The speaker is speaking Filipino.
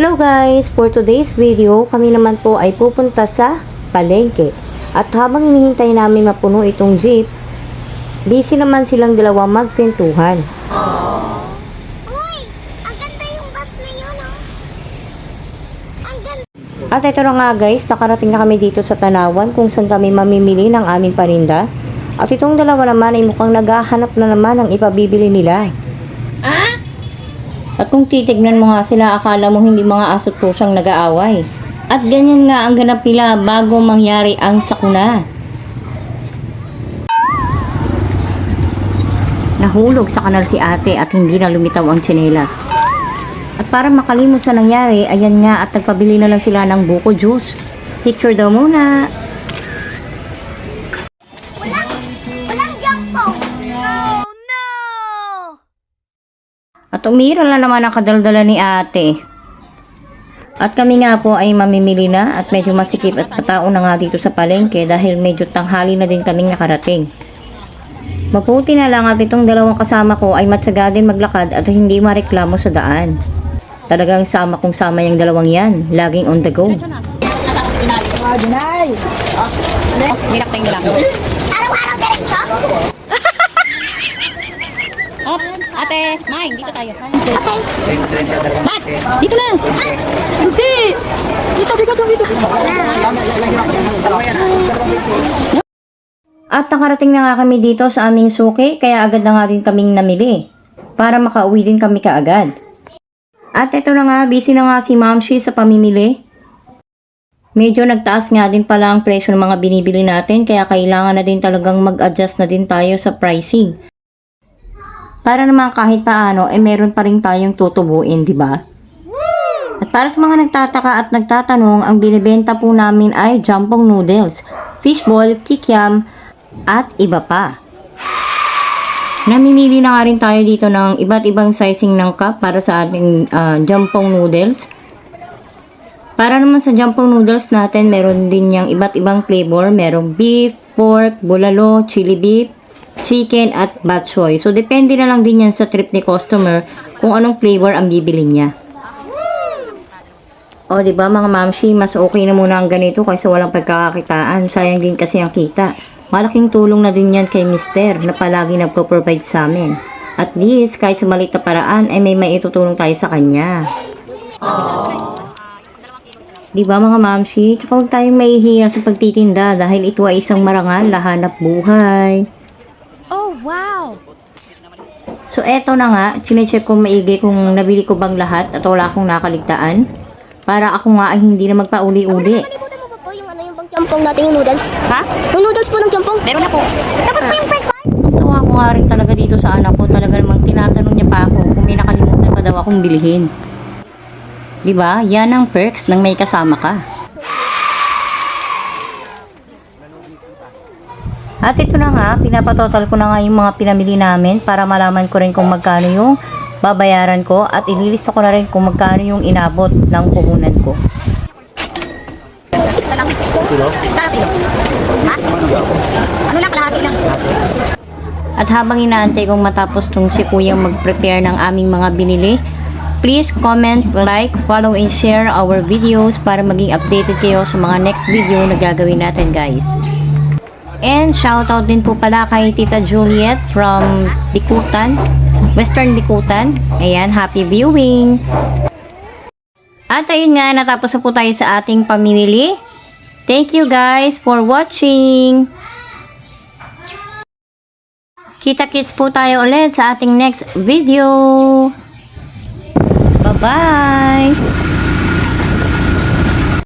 Hello guys! For today's video, kami naman po ay pupunta sa palengke. At habang hinihintay namin mapuno itong jeep, busy naman silang dalawa magkwentuhan. Uy! Ang ganda yung bus na yun, oh. Ang ganda. At ito na nga guys, nakarating na kami dito sa Tanawan kung saan kami mamimili ng aming paninda. At itong dalawa naman ay mukhang naghahanap na naman ng ipabibili nila. At kung titignan mo nga sila, akala mo hindi mga aso't pusang nag-aaway. At ganyan nga ang ganap nila bago mangyari ang sakuna. Nahulog sa kanal si ate at hindi na lumitaw ang tsinelas. At para makalimot sa nangyari, ayan nga at nagpabili na lang sila ng buko juice. Picture daw muna. At umira na naman ang kadaldala ni ate. At kami nga po ay mamimili na at medyo masikip at patao na nga dito sa palengke dahil medyo tanghali na din kaming nakarating. Mabuti na lang at itong dalawang kasama ko ay matyaga din maglakad at hindi mareklamo sa daan. Talagang sama kong sama yung dalawang yan, laging on the go. Araw-araw diretso? Hop, ate, Mike, dito tayo. Okay. Mat, dito na. Hindi. Dito, dito, dito. At nakarating na nga kami dito sa aming suki, kaya agad na nga din kaming namili. Para makauwi din kami kaagad. At ito na nga, busy na nga si Mamshi sa pamimili. Medyo nagtaas nga din pala ang presyo ng mga binibili natin, kaya kailangan na din talagang mag-adjust na din tayo sa pricing. Para naman kahit paano, eh meron pa rin tayong tutubuin, di ba? At para sa mga nagtataka at nagtatanong, ang binibenta po namin ay jampong noodles, fishball, kikiam, at iba pa. Namimili na nga rin tayo dito ng iba't ibang sizing ng cup para sa ating ah, jampong noodles. Para naman sa jampong noodles natin, meron din yung iba't ibang flavor. Merong beef, pork, bulalo, chili beef, chicken, at bok choy. So, depende na lang din yan sa trip ni customer kung anong flavor ang bibili niya. O, di ba mga mamshi, mas okay na muna ang ganito kaysa walang pagkakakitaan. Sayang din kasi ang kita. Malaking tulong na din yan kay mister na palagi nagpo-provide sa amin. At least, kahit sa maliit na paraan, ay may maitutulong tayo sa kanya. Di ba mga mamshi? Tsaka huwag tayong mahihiya sa pagtitinda dahil ito ay isang marangal na hanap buhay. Wow. So eto na nga, chinecheck ko maigi kung nabili ko bang lahat at wala akong nakaligtaan. Para ako nga ay hindi na magpauli-uli. Nalimutan mo ba po yung ano jampong natin yung noodles? Ha? Yung noodles po ng jampong? Meron na po. Tapos po yung french fries? Tawa ko nga rin talaga dito sa anak ko. Talaga namang tinatanong niya pa ako kung may nakalimutan pa daw akong bilhin. Di ba? Yan ang perks ng may kasama ka. At ito na nga, pinapatotal ko na nga yung mga pinamili namin para malaman ko rin kung magkano yung babayaran ko at ililista ko na rin kung magkano yung inabot ng puhunan ko. Ano lang, kalahati lang. At habang inaantay kong matapos tong si Kuyang mag-prepare ng aming mga binili, please comment, like, follow, and share our videos para maging updated kayo sa mga next video na gagawin natin guys. And shoutout din po pala kay Tita Juliet from Bikutan, Western Bikutan. Ayan, happy viewing! At ayun nga, natapos na po tayo sa ating pamimili. Thank you guys for watching! Kita-kits po tayo ulit sa ating next video. Bye-bye!